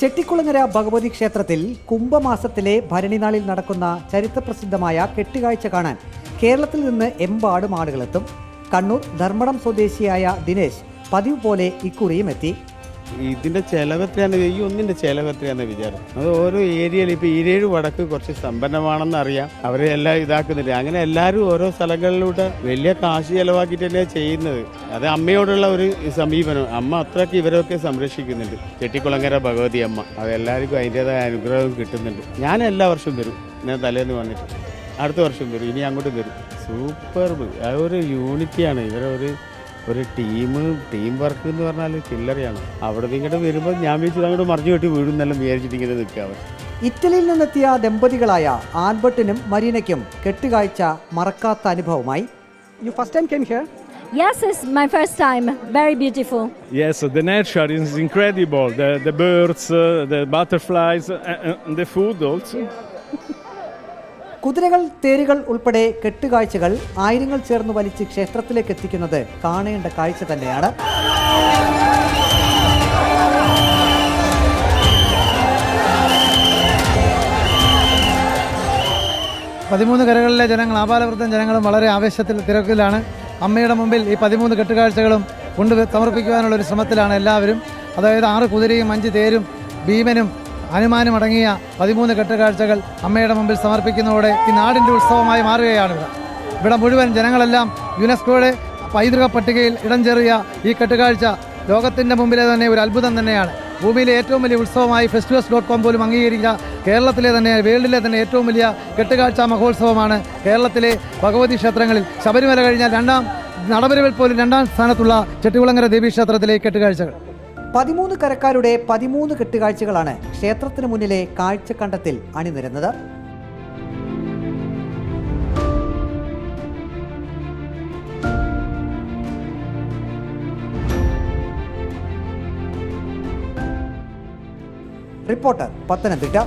ചെട്ടിക്കുളങ്ങര ഭഗവതി ക്ഷേത്രത്തിൽ കുംഭമാസത്തിലെ ഭരണിനാളിൽ നടക്കുന്ന ചരിത്രപ്രസിദ്ധമായ കെട്ടുകാഴ്ച കാണാൻ കേരളത്തിൽ നിന്ന് എമ്പാടും ആളുകളെത്തും. കണ്ണൂർ ധർമ്മടം സ്വദേശിയായ ദിനേശ് പതിവ് പോലെ ഇക്കുറിയും എത്തി. ഇതിന്റെ ചിലവ് എത്രയാണ് ഈ ഒന്നിന്റെ ചിലവ് എത്രയാണ് വിചാരം. അത് ഓരോ ഏരിയയിൽ ഇപ്പോൾ ഈരേഴ് വടക്ക് കുറച്ച് സമ്പന്നമാണെന്ന് അറിയാം. അവരെ എല്ലാം ഇതാക്കുന്നുണ്ട് അങ്ങനെ എല്ലാവരും ഓരോ സ്ഥലങ്ങളിലൂടെ വലിയ കാശ് ചിലവാക്കിയിട്ട് തന്നെയാണ് ചെയ്യുന്നത്. അത് അമ്മയോടുള്ള ഒരു സമീപനം. അമ്മ അത്രയ്ക്ക് ഇവരൊക്കെ സംരക്ഷിക്കുന്നുണ്ട്. ചെട്ടിക്കുളങ്ങര ഭഗവതി അമ്മ. അത് എല്ലാവർക്കും അതിന്റെതായ അനുഗ്രഹം കിട്ടുന്നുണ്ട്. ഞാൻ എല്ലാ വർഷവും വരും. ഞാൻ തലേന്ന് വന്നിട്ട്. അടുത്ത വർഷം വരും. ഇനി അങ്ങോട്ടും വരും. സൂപ്പർ. അതൊരു യൂണിറ്റിയാണ്. ഇവരെ ഒരു ടീം ടീം വർക്ക് എന്ന് പറഞ്ഞാൽ ചില്ലറയാണ് അവിടെ നിന്ന് ഇങ്ങോട്ട് വരുമ്പോൾ ഞാൻ വിളിച്ചത് അങ്ങോട്ട് മറിഞ്ഞു കെട്ടി വീഴുന്നെല്ലാം വിചാരിച്ചിട്ട് ഇങ്ങനെ നിൽക്കുക അവർ ഇറ്റലിയിൽ നിന്നെത്തിയ ദമ്പതികളായ ആൽബർട്ടിനും മരീനയ്ക്കും കെട്ടുകാഴ്ച മറക്കാത്ത അനുഭവമായി you first time can here Yes, it's my first time. Very beautiful. Yes, the nature is incredible. The, the birds, uh, the butterflies, uh, and the food also. കുതിരകൾ തേരുകൾ ഉൾപ്പെടെ കെട്ടുകാഴ്ചകൾ ആയിരങ്ങൾ ചേർന്ന് വലിച്ച് ക്ഷേത്രത്തിലേക്ക് എത്തിക്കുന്നത് കാണേണ്ട കാഴ്ച തന്നെയാണ്. പതിമൂന്ന് കരകളിലെ ജനങ്ങൾ ആപാലവൃത്തം ജനങ്ങളും വളരെ ആവേശത്തിൽ തിരക്കിലാണ്. അമ്മയുടെ മുമ്പിൽ ഈ പതിമൂന്ന് കെട്ടുകാഴ്ചകളും കൊണ്ട് സമർപ്പിക്കുവാനുള്ള ഒരു ശ്രമത്തിലാണ് എല്ലാവരും. അതായത് ആറ് കുതിരയും അഞ്ച് തേരും ഭീമനും ഹനുമാനും അടങ്ങിയ പതിമൂന്ന് കെട്ടുകാഴ്ചകൾ അമ്മയുടെ മുമ്പിൽ സമർപ്പിക്കുന്നതോടെ ഈ നാടിന്റെ ഉത്സവമായി മാറുകയാണ് ഇവിടെ. ഇവിടെ മുഴുവൻ ജനങ്ങളെല്ലാം യുനെസ്കോയുടെ പൈതൃക പട്ടികയിൽ ഇടം ചേറിയ ഈ കെട്ടുകാഴ്ച ലോകത്തിന്റെ മുമ്പിലെ തന്നെ ഒരു അത്ഭുതം തന്നെയാണ്. ഭൂമിയിലെ ഏറ്റവും വലിയ ഉത്സവമായി ഫെസ്റ്റിവൽസ് ഡോട്ട് കോം പോലും അംഗീകരിച്ച കേരളത്തിലെ തന്നെ വേൾഡിലെ തന്നെ ഏറ്റവും വലിയ കെട്ടുകാഴ്ച മഹോത്സവമാണ് കേരളത്തിലെ ഭഗവതി ക്ഷേത്രങ്ങളിൽ. ശബരിമല കഴിഞ്ഞാൽ രണ്ടാം നടപടികൾ പോലും രണ്ടാം സ്ഥാനത്തുള്ള ചെട്ടികുളങ്ങര ദേവീക്ഷേത്രത്തിലെ കെട്ടുകാഴ്ചകൾ. പതിമൂന്ന് കരക്കാരുടെ പതിമൂന്ന് കെട്ടുകാഴ്ചകളാണ് ക്ഷേത്രത്തിന് മുന്നിലെ കാഴ്ചക്കണ്ടത്തിൽ അണിനിരുന്നത്. റിപ്പോർട്ടർ പത്തനംതിട്ട